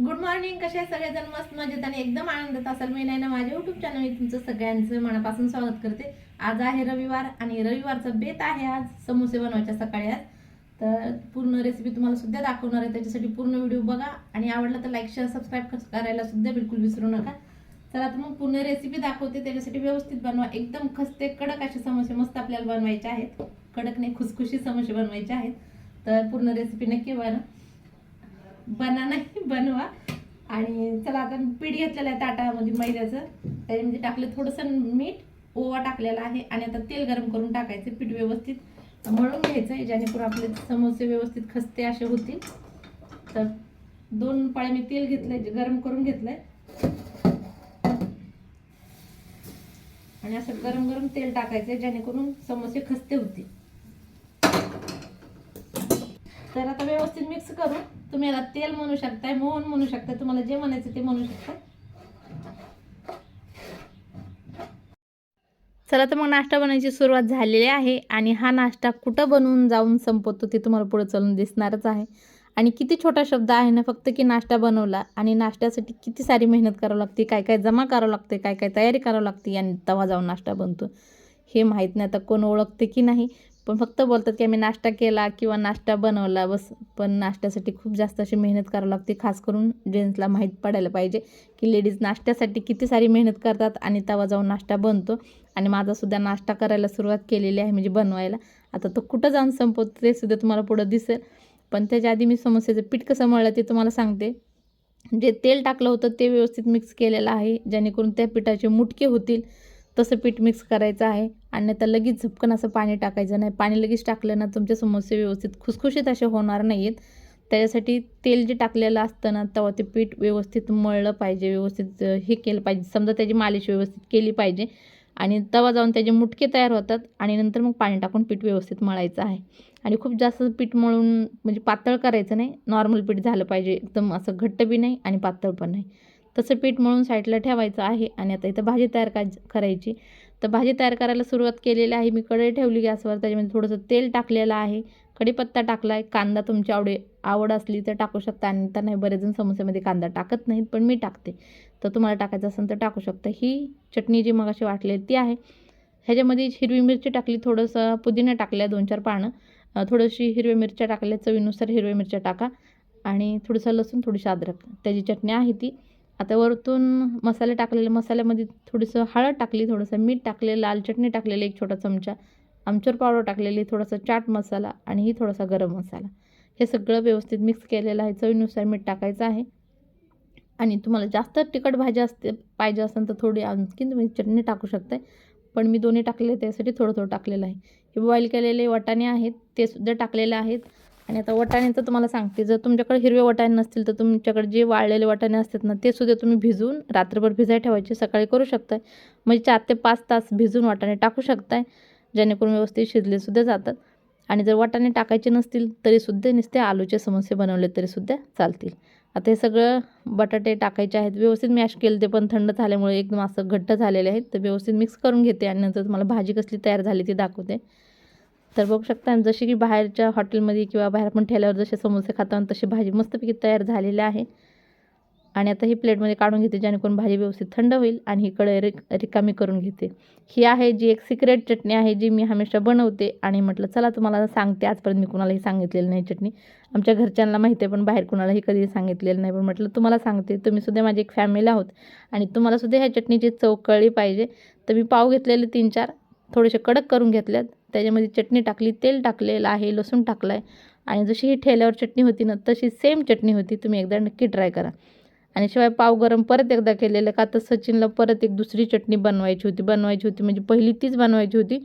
Good morning कसे आहे सगळेजण? मस्त मजेत आणि एकदम आनंदात असाल. मी नाही ना माझ्या युट्यूब चॅनलमध्ये मी तुमचं सगळ्यांचं मनापासून स्वागत करते. आज आहे रविवार आणि रविवारचं बेत आहे आज समोसे बनवायच्या सकाळी आज. तर पूर्ण रेसिपी तुम्हाला सुद्धा दाखवणार आहे. त्याच्यासाठी पूर्ण व्हिडिओ बघा आणि आवडला तर लाईक शेअर सबस्क्राईब करायला सुद्धा बिलकुल विसरू नका. चला तर मग पूर्ण रेसिपी दाखवते. त्याच्यासाठी व्यवस्थित बनवा. एकदम खस्ते कडक असे समोसे मस्त आपल्याला बनवायचे आहेत. कडक नाही खुसखुशी समोसे बनवायचे आहेत. तर पूर्ण रेसिपी नक्की बना बना नाही बनवा. आणि चला आता पीठ घेतलेलं आहे ताटामध्ये मैद्याचं. त्याच्यामध्ये टाकलं थोडंसं मीठ ओवा टाकलेला आहे. आणि आता तेल गरम करून टाकायचं पीठ व्यवस्थित. मळून घ्यायचं आहे जेणेकरून आपले समोसे व्यवस्थित खस्ते असे होतील. तर दोन पाळे मी तेल घेतलंय जे गरम करून घेतलंय. आणि असं गरम गरम तेल टाकायचं जेणेकरून समोसे खस्ते होतील. तर आता व्यवस्थित मिक्स करून तुम्ही याला तेल म्हणू शकताय मोहन म्हणू शकताय तुम्हाला जे म्हणायचं ते म्हणू शकताय. चला तर मग नाश्ता बनवायची सुरुवात झालेली आहे आणि हा नाश्ता कुठं बनवून जाऊन संपवतो ते तुम्हाला पुढे चालून दिसणारच आहे. आणि किती छोटा शब्द आहे ना फक्त की नाश्ता बनवला आणि नाश्त्यासाठी किती सारी मेहनत करावं लागते काय काय जमा करावं लागते काय काय तयारी करावं लागते आणि तवा जाऊन नाश्ता बनतो. हे माहीत नाही आता कोण ओळखते की नाही पण फक्त बोलतात की आम्ही नाश्ता केला किंवा नाश्ता बनवला बस. पण नाश्त्यासाठी खूप जास्त अशी मेहनत करावी लागते खास करून जेंट्सला माहीत पडायला पाहिजे की लेडीज नाश्त्यासाठी किती सारी मेहनत करतात आणि तवा जाऊन नाश्ता बनतो. आणि माझासुद्धा नाश्ता करायला सुरुवात केलेली आहे म्हणजे बनवायला. आता तो कुठं जाऊन संपवतो ते सुद्धा तुम्हाला पुढं दिसेल. पण त्याच्या आधी मी समोस्याचं पीठ कसं मळलं ते तुम्हाला सांगते. जे तेल टाकलं होतं ते व्यवस्थित मिक्स केलेलं आहे. जेणेकरून त्या पिठाचे मुटके होतील. तसं पीठ मिक्स करायचं आहे आणि तर लगेच झपकन असं पाणी टाकायचं नाही. पाणी लगेच टाकलं ना तुमचे समोसे व्यवस्थित खुसखुशीत असे होणार नाहीत. त्याच्यासाठी तेल जे टाकलेलं असतं ना तेव्हा ते पीठ व्यवस्थित मळलं पाहिजे व्यवस्थित हे केलं पाहिजे. समजा त्याची मालिश व्यवस्थित केली पाहिजे आणि तवा जाऊन त्याचे मुटके तयार होतात आणि नंतर मग पाणी टाकून पीठ व्यवस्थित मळायचं आहे. आणि खूप जास्त पीठ मळून म्हणजे पातळ करायचं नाही. नॉर्मल पीठ झालं पाहिजे. एकदम असं घट्ट बी नाही आणि पातळ पण नाही. तसं पीठ मळून साईडला ठेवायचं आहे आणि आता इथं भाजी तयार का करायची. तर भाजी तयार करायला सुरुवात केलेली आहे. मी कढई ठेवली गॅसवर त्याच्यामध्ये थोडंसं तेल टाकलेलं आहे. कढीपत्ता टाकला आहे कांदा तुमची आवडे आवड असली तर टाकू शकता आणि तर नाही बरेच जण समोस्यामध्ये कांदा टाकत नाहीत पण मी टाकते. तर तुम्हाला टाकायचं असेल तर टाकू शकता. ही चटणी जी मग अशी वाटलेली ती आहे. ह्याच्यामध्ये हिरवी मिरची टाकली थोडंसं पुदिना टाकल्या दोन चार पानं. थोडीशी हिरव्या मिरच्या टाकल्या चवीनुसार हिरव्या मिरच्या टाका. आणि थोडंसं लसूण थोडीशी अद्रक. त्याची चटणी आहे ती. आता वरतून मसाले टाकलेले मसाल्यामध्ये थोडंसं हळद टाकली थोडंसं मीठ टाकले लाल चटणी टाकलेली एक छोटा चमचा आमचूर पावडर टाकलेली थोडासा चाट मसाला आणि ही थोडासा गरम मसाला. हे सगळं व्यवस्थित मिक्स केलेलं आहे. चवीनुसार मीठ टाकायचं आहे. आणि तुम्हाला जास्त तिखट भाजी असते पाहिजे असेल तर थोडी आणखीन तुम्ही चटणी टाकू शकताय. पण मी दोन्ही टाकले त्यासाठी थोडं थोडं टाकलेलं आहे. हे बॉईल केलेले वाटाणे आहेत ते सुद्धा टाकलेले आहेत. आणि आता वाटाण्याचं तुम्हाला सांगते जर तुमच्याकडे हिरवे वटाणे नसतील तर तुमच्याकडे जे वाळलेले वाटाणे असतात ना ते सुद्धा तुम्ही भिजवून रात्रभर भिजाय ठेवायचे सकाळी करू शकताय. म्हणजे चार ते पाच तास भिजून वाटाणे टाकू शकताय जेणेकरून व्यवस्थित शिजले सुद्धा जातात. आणि जर वाटाणे टाकायचे नसतील तरीसुद्धा नुसते आलूचे समोसे बनवले तरीसुद्धा चालतील. आता हे सगळं बटाटे टाकायचे आहेत व्यवस्थित मॅश केले ते पण थंड झाल्यामुळे एकदम असं घट्ट झालेले आहेत तर व्यवस्थित मिक्स करून घेते आणि नंतर तुम्हाला भाजी कसली तयार झाली ती दाखवते. तर बघू शकता जशी की बाहेरच्या हॉटेलमध्ये किंवा बाहेर आपण ठेल्यावर जसे समोसे खातो तशी भाजी मस्तपैकी तयार झालेली आहे. आणि आता ही प्लेटमध्ये काढून घेते जेणेकरून भाजी व्यवस्थित थंड होईल आणि ही कढई रिक रिकामी करून घेते. ही आहे जी एक सिक्रेट चटणी आहे जी मी हमेशा बनवते आणि म्हटलं चला तुम्हाला सांगते आजपर्यंत मी कुणालाही सांगितलेलं नाही चटणी. आमच्या घरच्यांना माहिती आहे पण बाहेर कुणालाही कधीही सांगितलेलं नाही. पण म्हटलं तुम्हाला सांगते तुम्हीसुद्धा माझी एक फॅमिली आहोत आणि तुम्हालासुद्धा ह्या चटणीची चव कळली पाहिजे. तर मी पाव घेतलेले तीन चार थोडेसे कडक करून घेतल्यात. त्याच्यामध्ये चटणी टाकली तेल टाकलेलं आहे लसूण टाकलं आहे आणि जशी ही ठेल्यावर चटणी होती ना तशी सेम चटणी होती. तुम्ही एकदा नक्की ट्राय करा. आणि शिवाय पाव गरम परत एकदा केलेलं का तर सचिनला परत एक दुसरी चटणी बनवायची होती. बनवायची होती म्हणजे पहिली तीच बनवायची होती.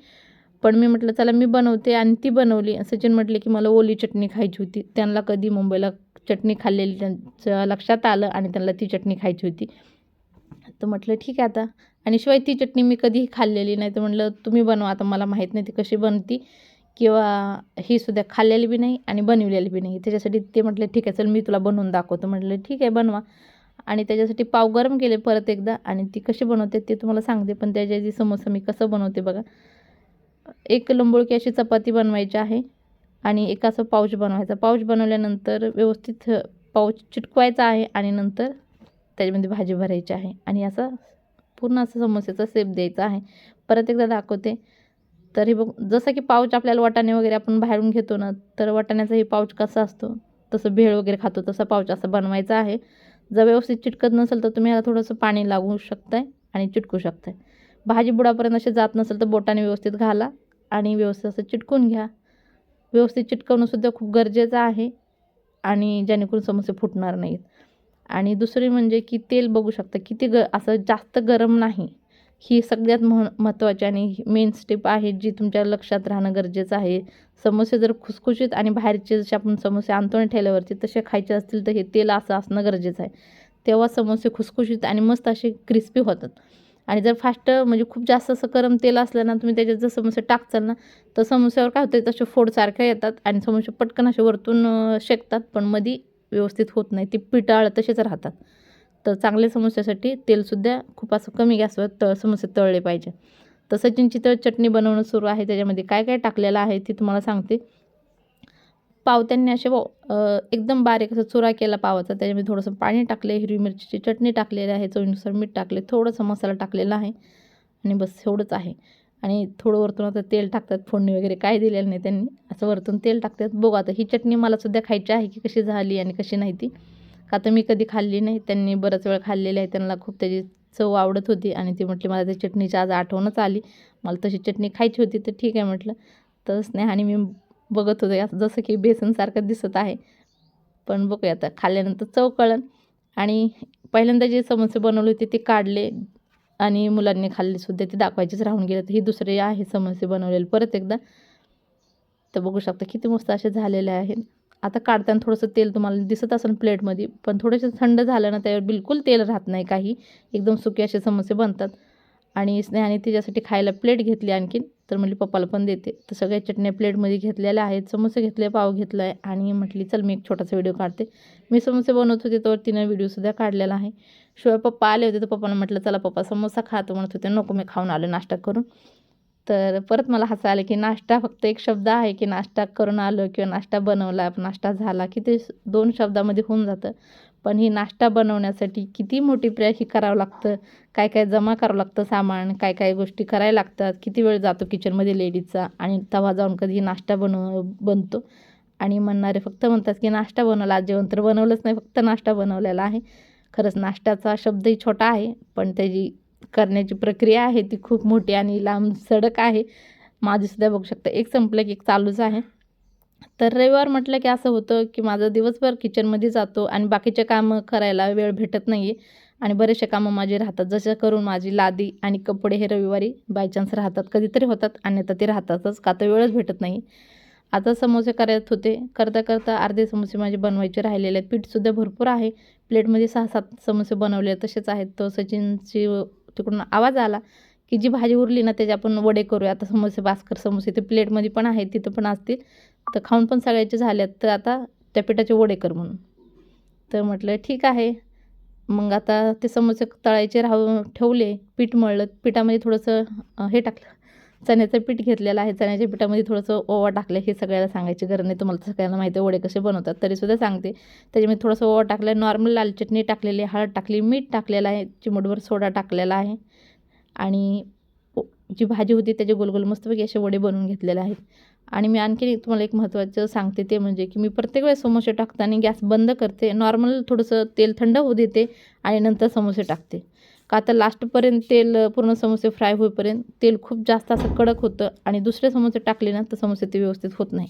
पण मी म्हटलं चला मी बनवते. आणि ती बनवली. सचिन म्हटले की मला ओली चटणी खायची होती. त्यांना कधी मुंबईला चटणी खाल्लेली त्यांचं लक्षात आलं आणि त्यांना ती चटणी खायची होती. तर म्हटलं ठीक आहे आता. आणि शिवाय ती चटणी मी कधीही खाल्लेली नाही. तर म्हटलं तुम्ही बनवा आता मला माहीत नाही ती कशी बनती. किंवा ही सुद्धा खाल्लेली बी नाही आणि बनवलेली बी नाही. त्याच्यासाठी ते म्हटलं ठीक आहे चल मी तुला बनवून दाखवतो. म्हटलं ठीक आहे बनवा. आणि त्याच्यासाठी पाव गरम केले परत एकदा आणि ती कशी बनवते ते तुम्हाला सांगते. पण त्याच्या समोसा मी कसं बनवते बघा. एक लंबोळकी अशी चपाती बनवायची आहे आणि एक असं पाऊच बनवायचा. पाऊच बनवल्यानंतर व्यवस्थित पाऊच चिटकवायचा आहे आणि नंतर त्याच्यामध्ये भाजी भरायची आहे. आणि असं पूर्ण असं समोस्याचा सेप द्यायचा आहे. परत एकदा दाखवते. तर हे बघ जसं की पाऊच आपल्याला वाटाणे वगैरे आपण बाहेरून घेतो ना तर वाटाण्याचा हे पाऊच कसा असतो? तसं भेळ वगैरे खातो तसा पाऊच असं बनवायचा आहे. जर व्यवस्थित चिटकत नसेल तर तुम्ही याला थोडंसं पाणी लागू शकताय आणि चिटकू शकताय. भाजी बुडापर्यंत असे जात नसेल तर बोटाने व्यवस्थित घाला आणि व्यवस्थित असं चिटकून घ्या. व्यवस्थित चिटकवणंसुद्धा खूप गरजेचं आहे आणि जेणेकरून समोसे फुटणार नाहीत. आणि दुसरी म्हणजे की तेल बघू शकता किती ग असं जास्त गरम नाही. ही सगळ्यात मह महत्त्वाची आणि मेन स्टेप आहे जी तुमच्या लक्षात राहणं गरजेचं आहे. समोसे जर खुसखुशीत आणि बाहेरचे जसे आपण समोसे आणतो ना ठेल्यावरती तसे खायचे असतील तर हे तेल असं असणं गरजेचं आहे. तेव्हा समोसे खुसखुशीत आणि मस्त असे क्रिस्पी होतात. आणि जर फास्ट म्हणजे खूप जास्त असं गरम तेल असलं ना तुम्ही त्याच्यात जर समोसे टाकचाल ना तर समोस्यावर काय होतं तसे फोडसारख्या येतात आणि समोसे पटकन असे वरतून शेकतात पण मधी व्यवस्थित होत नाही. ते पिटाळ तसेच राहतात. तर चांगले समोस्यासाठी तेलसुद्धा खूप असं कमी गॅसवर तळ समोसे तळले पाहिजे. तसं चिंचित चटणी बनवणं सुरू आहे. त्याच्यामध्ये काय काय टाकलेलं आहे ते तुम्हाला सांगते. पावत्यांनी असे व एकदम बारीक असं चुरा केला पावाचा. त्याच्यामध्ये थोडंसं पाणी टाकले हिरवी मिरचीची चटणी टाकलेली आहे चवीनुसार मीठ टाकले थोडंसं मसाला टाकलेला आहे. आणि बस एवढंच आहे. आणि थोडं वरतून आता तेल टाकतात फोडणी वगैरे काय दिलेलं नाही त्यांनी. असं वरतून तेल टाकतात. बघू आता ही चटणी मला सुद्धा खायची आहे की कशी झाली आणि कशी नाही ती. का तर मी कधी खाल्ली नाही. त्यांनी बराच वेळ खाल्लेली आहे. त्यांना खूप त्याची चव आवडत होती आणि ती म्हटली मला त्या चटणीची आज आठवणच आली. मला तशी चटणी खायची होती तर ठीक आहे म्हटलं. तर स्नेहाने मी बघत होते. जसं की बेसनसारखं दिसत आहे. पण बघूया आता. खाल्ल्यानंतर चव कळन. आणि पहिल्यांदा जे समोसे बनवले होते ते काढले. आणि मुलांनी खाल्ले सुद्धा ते दाखवायचेच राहून गेले. तर ही दुसरे आहे समोसे बनवलेले. परत एकदा तर बघू शकता किती मस्त असे झालेले आहेत. आता काढताना थोडंसं तेल तुम्हाला दिसत असेल प्लेटमध्ये पण थोडेसे थंड झालं ना त्यावर बिलकुल तेल राहत नाही काही. एकदम सुके असे समोसे बनतात. आणि स्नेहाने तिच्यासाठी खायला प्लेट घेतली आणखीन. तर म्हटली पप्पाला पण देते. तर सगळ्या चटण्या प्लेटमध्ये घेतलेल्या आहेत. समोसे घेतले पाव घेतला आहे आणि म्हटली चल मी एक छोटासा व्हिडिओ काढते. मी समोसे बनवत होते तर तिनं व्हिडिओसुद्धा काढलेला आहे. शिवाय पप्पा आले होते तर पप्पानं म्हटलं चला पप्पा समोसा खातो म्हणत होते नको मी खाऊन आलो नाश्ता करून. तर परत मला हसं आलं की नाश्ता फक्त एक शब्द आहे की नाश्ता करून आलो किंवा नाश्ता बनवला नाश्ता झाला की ते दोन शब्दामध्ये होऊन जातं. पण ही नाश्ता बनवण्यासाठी किती मोठी प्रयास ही करावं लागतं? काय काय जमा करावं लागतं सामान? काय काय गोष्टी करायला लागतात? किती वेळ जातो किचनमध्ये लेडीजचा? आणि तवा जाऊन कधी नाश्ता बनव बनतो? आणि म्हणणारे फक्त म्हणतात की नाश्ता बनवला. आज जेवण तर बनवलंच नाही फक्त नाश्ता बनवलेला आहे. खरंच नाश्त्याचा शब्दही छोटा आहे पण त्याची करण्याची प्रक्रिया आहे ती खूप मोठी आणि लांब सडक आहे. माझीसुद्धा बघू शकता एक संपलं की एक चालूच आहे. तर रविवार म्हटलं की असं होतं की माझं दिवसभर किचनमध्ये जातो आणि बाकीचे कामं करायला वेळ भेटत नाही आहे आणि बरेचसे कामं माझे राहतात. जसं करून माझी लादी आणि कपडे हे रविवारी बाय चान्स राहतात. कधीतरी होतात अन्यथा ते राहतातच का तर वेळच भेटत नाही. आता समोसे करत होते. करता करता अर्धे समोसे माझे बनवायचे राहिलेले आहेत. पीठसुद्धा भरपूर आहे. प्लेटमध्ये सहा सात समोसे बनवले तसेच आहेत. तो सचिनची तिकडून आवाज आला की जी भाजी उरली ना त्याचे आपण वडे करूया. आता समोसे भास्कर समोसे ते प्लेटमध्ये पण आहेत तिथं पण असतील. तर खाऊन पण सगळ्याचे झाल्यात. तर आता त्या पिठाचे वडे कर म्हणून. तर म्हटलं ठीक आहे. मग आता ते समोसे तळायचे राहू ठेवले. पीठ मळलं. पिठामध्ये थोडंसं हे टाकलं. चण्याचं पीठ घेतलेलं आहे. चण्याच्या पिठामध्ये थोडंसं ओवा टाकलं. हे सगळ्याला सांगायची. गरज नाही तुम्हाला तर सगळ्यांना माहिती आहे वडे कसे बनवतात. तरीसुद्धा सांगते. त्याच्यामध्ये थोडंसं ओवा टाकलं. नॉर्मल लाल चटणी टाकलेली हळद टाकली. मीठ टाकलेलं आहे. चिमूटभर सोडा टाकलेला आहे. आणि जी भाजी होती त्याचे गोलगोल मस्तपैकी असे वडे बनवून घेतलेले आहेत. आणि मी आणखीन एक तुम्हाला एक महत्त्वाचं सांगते ते म्हणजे की मी प्रत्येक वेळेस समोसे टाकताना गॅस बंद करते. नॉर्मल थोडंसं तेल थंड होऊ देते आणि नंतर समोसे टाकते. का तर लास्टपर्यंत तेल पूर्ण समोसे फ्राय होईपर्यंत तेल खूप जास्त असं कडक होतं आणि दुसरे समोसे टाकले ना तर समोसे ते व्यवस्थित होत नाही.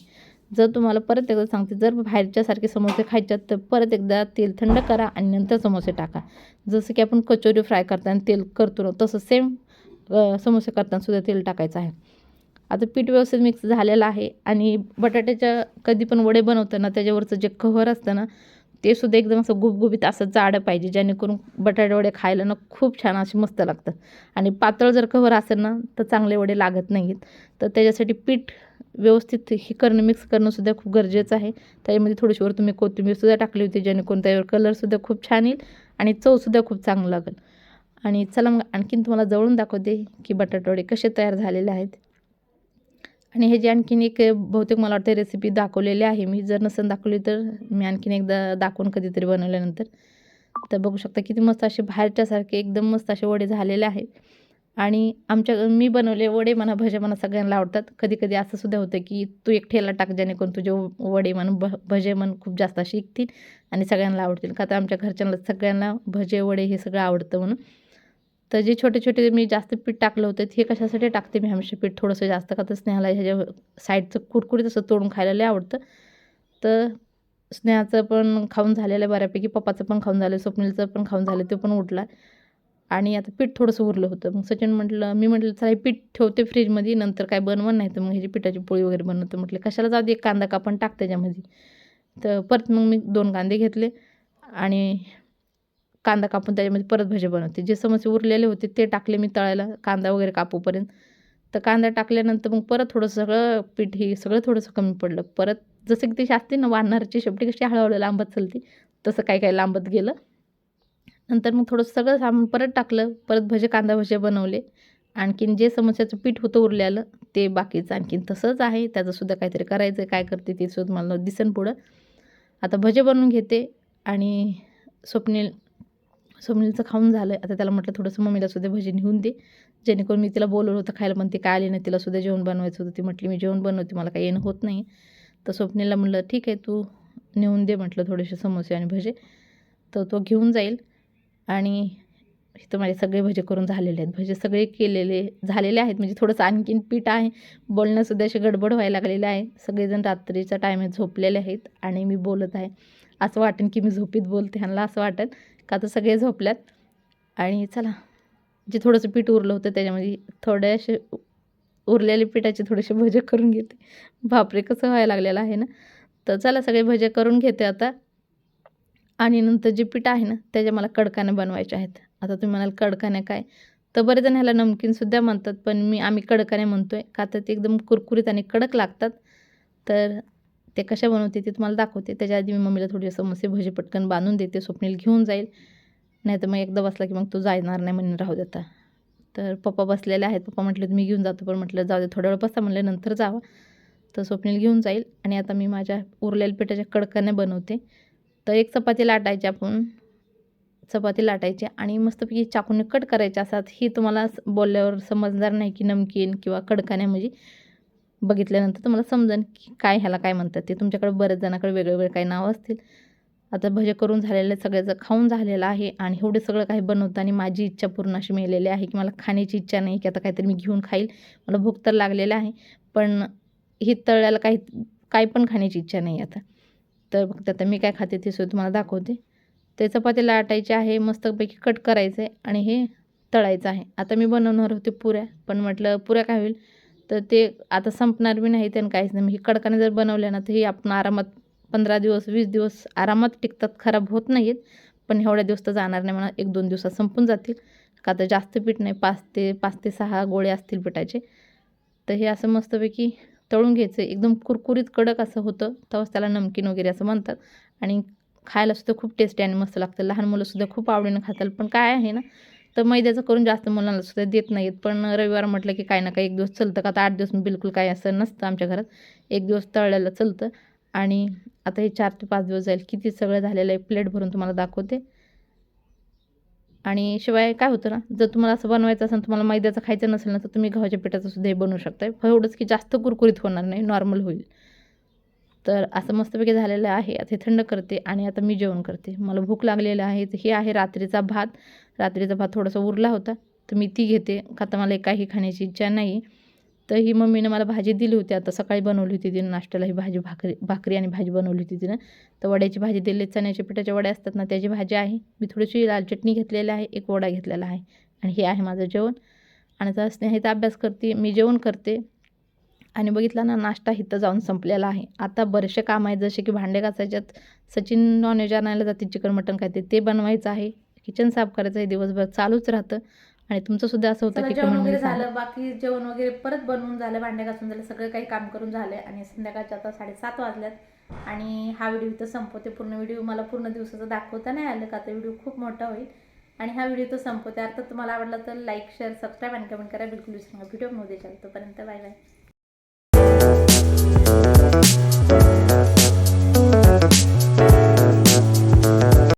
जर तुम्हाला परत एकदा सांगते जर बाहेरच्यासारखे समोसे खायच्यात तर परत एकदा तेल थंड करा आणि नंतर समोसे टाका. जसं की आपण कचोरी फ्राय करताना तेल करतो ना तसं सेम समोसे करताना सुद्धा तेल टाकायचं आहे. आता पीठ व्यवस्थित मिक्स झालेलं आहे आणि बटाट्याच्या कधी पण वडे बनवताना त्याच्यावरचं जे कव्हर असतं ना ते सुद्धा एकदम असं गुबगुबीत असं जाडं पाहिजे जेणेकरून बटाटे वडे खायला ना खूप छान असे मस्त लागतं आणि पातळ जर कव्हर असेल ना तर चांगले वडे लागत नाहीत. तर त्याच्यासाठी पीठ व्यवस्थित हे करणं मिक्स करणंसुद्धा खूप गरजेचं आहे. त्याच्यामध्ये थोडीशी वर तुम्ही कोथिंबीरसुद्धा टाकली होती जेणेकरून त्यावर कलरसुद्धा खूप छान येईल आणि चवसुद्धा खूप चांगलं लागेल. आणि चला मग आणखीन तुम्हाला जवळून दाखवते की बटाटे वडे कसे तयार झालेले आहेत. आणि हे जे आणखीन एक बहुतेक मला वाटतं रेसिपी दाखवलेली आहे. मी जर नसेल दाखवली तर मी आणखीन एकदा दाखवून कधीतरी बनवल्यानंतर. तर बघू शकता किती मस्त असे बाहेरच्यासारखे एकदम मस्त असे वडे झालेले आहेत. आणि आमच्या मी बनवले वडे म्हणा भजे म्हणा सगळ्यांना आवडतात. कधी कधी असं सुद्धा होतं की तू एक ठेला टाक जेणेकरून तुझे वडे म्हण भ भजे म्हण खूप जास्त असे शिकतील आणि सगळ्यांना आवडतील. का तर आमच्या घरच्यांना सगळ्यांना भजे वडे हे सगळं आवडतं म्हणून. तर जे छोटे छोटे मी जास्त पीठ टाकलं होतं ते कशासाठी टाकते मी हमेशा पीठ? थोडंसं जास्त का तर स्नेहाला ह्याच्या साईडचं कुरकुरीत असं तोडून खायला लय आवडतं. तर स्नेहाचं पण खाऊन झालेलं आहे बऱ्यापैकी पप्पाचं पण खाऊन झालं स्वप्नीलचं पण खाऊन झालं ते पण उठला. आणि आता पीठ थोडंसं उरलं होतं. मग सचिन म्हटलं मी म्हटलं चला हे पीठ ठेवते फ्रीजमध्ये नंतर काय बनवण नाही तर मग ह्याची पिठाची पोळी वगैरे बनवतं. म्हटलं कशाला जाऊ दे एक कांदा कापण टाक त्याच्यामध्ये. तर परत मग मी दोन कांदे घेतले आणि कांदा कापून त्याच्यामध्ये परत भजे बनवते. जे समोसे उरलेले होते ते टाकले मी तळायला कांदा वगैरे कापूपर्यंत. तर कांदा टाकल्यानंतर मग परत थोडंसं सगळं पीठ हे सगळं थोडंसं कमी पडलं. परत जसं की ती असते ना वाढणारची शेपटी कशी हळूहळू लांबत चालते तसं काही काही लांबत गेलं. नंतर मग थोडंसं सगळं सामान परत टाकलं परत भजे कांदा भजे बनवले. आणखीन जे समोस्याचं पीठ होतं उरलेलं ते बाकीचं आणखीन तसंच आहे. त्याचंसुद्धा काहीतरी करायचं आहे काय करते ते सुद्धा मला दिसन पुढं. आता भजे बनवून घेते आणि स्वप्नील स्वप्नीलचं खाऊन झालं आता त्याला म्हटलं थोडंसं मम्मीला सुद्धा भजी नेऊन दे. जेणेकरून मी तिला बोलवलं होतं खायला पण ती काय आली नाही तिला सुद्धा जेवण बनवायचं होतं. ती म्हटली मी जेवण बनवते मला काही येणं होत नाही. तर स्वप्नीला म्हटलं ठीक आहे तू नेऊन दे म्हटलं थोडेसे समोसे आणि भजे. तर तो घेऊन जाईल. आणि इथं माझे सगळे भजे करून झालेले आहेत. भजे सगळे केलेले झालेले आहेत. म्हणजे थोडंसं आणखीन पीठ आहे. बोलण्यासुद्धा असे गडबड व्हायला लागलेले आहे. सगळेजण रात्रीच्या टायमात झोपलेले आहेत आणि मी बोलत आहे. असं वाटेन की मी झोपीत बोलते ह्यांना असं वाटेल का तर सगळे झोपल्यात. आणि चला जे थोडंसं पीठ उरलं होतं त्याच्यामध्ये थोडे असे उरलेले पिठाचे थोडेसे भजे करून घेते. बापरे कसं व्हायला लागलेलं आहे ना? तर चला सगळे भजे करून घेते आता. आणि नंतर जे पीठ आहे ना त्याच्या मला कडकाने बनवायचे आहेत. आता तुम्ही म्हणाल कडकाने काय? तर बरेच जण ह्याला नमकीनसुद्धा म्हणतात पण मी आम्ही कडकाने म्हणतो आहे का तर ते एकदम कुरकुरीत आणि कडक लागतात. तर ते कशा बनवते ते तुम्हाला दाखवते. त्याच्या आधी मी मम्मीला थोडी समोसे भजे पटकन बांधून देते स्वप्नील घेऊन जाईल. नाही तर मग एकदा बसला की मग तो जाणार नाही म्हणून राहू देता. तर पप्पा बसलेले आहेत. पप्पा म्हटलं मी घेऊन जातो. पण म्हटलं जाऊ दे थोड्या वेळ बसा. म्हटलं नंतर जावं. तर स्वप्नील घेऊन जाईल. आणि आता मी माझ्या उरलेल्या पिठाच्या कडकाने बनवते. तर एक चपाती लाटायची आपण. चपाती लाटायची आणि मस्तपैकी चाकूने कट करायचे. असतात ही तुम्हाला बोलल्यावर समजणार नाही की नमकीन किंवा कडकाने म्हणजे. बघितल्यानंतर तुम्हाला समजेल की काय ह्याला काय म्हणतात ते. तुमच्याकडे बऱ्याच जणाकडे वेगवेगळे काही नावं असतील. आता भजे करून झालेलं सगळ्याचं खाऊन झालेलं आहे आणि एवढे सगळं काही बनवताना माझी इच्छा पूर्ण अशी मेलेली आहे की मला खाण्याची इच्छा नाही की आता काहीतरी मी घेऊन खाईल. मला भूक तर लागलेलं आहे पण ही तळल्याला काही काही पण खाण्याची इच्छा नाही आता. तर फक्त आता मी काय खाते ते सुद्धा तुम्हाला दाखवते. ते चपाती लाटायचे आहे मस्तपैकी कट करायचं आहे आणि हे तळायचं आहे. आता मी बनवणार होते पुऱ्या पण म्हटलं पुऱ्या काय होईल? तर ते आता संपणार बी नाही त्यानं काहीच नाही. ही हे कडकाने जर बनवल्या ना तर हे आपण आरामात पंधरा दिवस वीस दिवस आरामात टिकतात खराब होत नाहीत. पण एवढ्या दिवस तर जाणार नाही म्हणा एक दोन दिवसात संपून जातील. का तर जास्त पीठ नाही पाच ते पाच ते सहा गोळे असतील पिठाचे. तर हे असं मस्तपैकी तळून घ्यायचं. एकदम कुरकुरीत कडक असं होतं तेव्हाच त्याला नमकीन वगैरे असं म्हणतात. आणि खायला सुद्धा खूप टेस्टी आणि मस्त लागतं. लहान मुलंसुद्धा खूप आवडीनं खातात. पण काय आहे ना तर मैद्याचं करून जास्त मुलांना सुद्धा देत नाहीत. पण रविवार म्हटलं की काय ना काय एक दिवस चलतं का? आता आठ दिवस बिलकुल काय असं नसतं आमच्या घरात. एक दिवस तळलेलं चलतं. आणि आता हे चार ते पाच दिवस जाईल. किती सगळं झालेलं आहे प्लेट भरून तुम्हाला दाखवते. आणि शिवाय काय होतं ना जर तुम्हाला असं बनवायचं असेल तुम्हाला मैद्याचं खायचं नसेल ना तर तुम्ही गव्हाच्या पिठाचं सुद्धा हे बनवू शकताय. एवढंच की जास्त कुरकुरीत होणार नाही नॉर्मल होईल. तर असं मस्तपैकी झालेलं आहे. आता हे थंड करते आणि आता मी जेवण करते. मला भूक लागलेलं आहे. तर हे आहे रात्रीचा भात. रात्रीचा भात थोडासा उरला होता. तर मी ती घेते. का मला काही खाण्याची इच्छा नाही. तर ही मम्मीनं मला भाजी दिली होती. आता सकाळी बनवली होती तिनं नाश्त्याला. ही भाजी भाकरी भाकरी आणि भाजी बनवली होती तिनं. तर वड्याची भाजी दिली. चण्याच्या पिठाच्या वड्या असतात ना त्याची भाजी आहे. मी थोडीशी लाल चटणी घेतलेली आहे. एक वडा घेतलेला आहे. आणि हे आहे माझं जेवण. आणि आता स्नेहिता अभ्यास करते. मी जेवण करते. आणि बघितलं ना नाश्ता इथं जाऊन संपलेला आहे. आता बरेचसे काम आहेत जसे की भांडे घासायच्यात सचिन नॉनव्हेज आणायला जाते चिकन मटण खाते ते बनवायचं आहे. किचन साफ करायचं आहे. दिवसभर चालूच राहतं. आणि तुमचं सुद्धा असं होतं की जेवण वगैरे झालं. बाकी जेवण वगैरे परत बनवून झालं भांडे घासून झालं. सगळं काही काम करून झालंय. आणि संध्याकाळच्या आता साडेसात वाजल्यात. आणि हा व्हिडिओ इथं संपवते. पूर्ण व्हिडिओ मला पूर्ण दिवसाचा दाखवता नाही आलं का? तर व्हिडिओ खूप मोठा होईल. आणि हा व्हिडिओ तो संपवते. अर्थात तुम्हाला आवडला तर लाईक शेअर सबस्क्राईब आणि कमेंट करा. बिलकुल विसरू नका. व्हिडिओमध्ये तोपर्यंत बाय बाय. Thank you.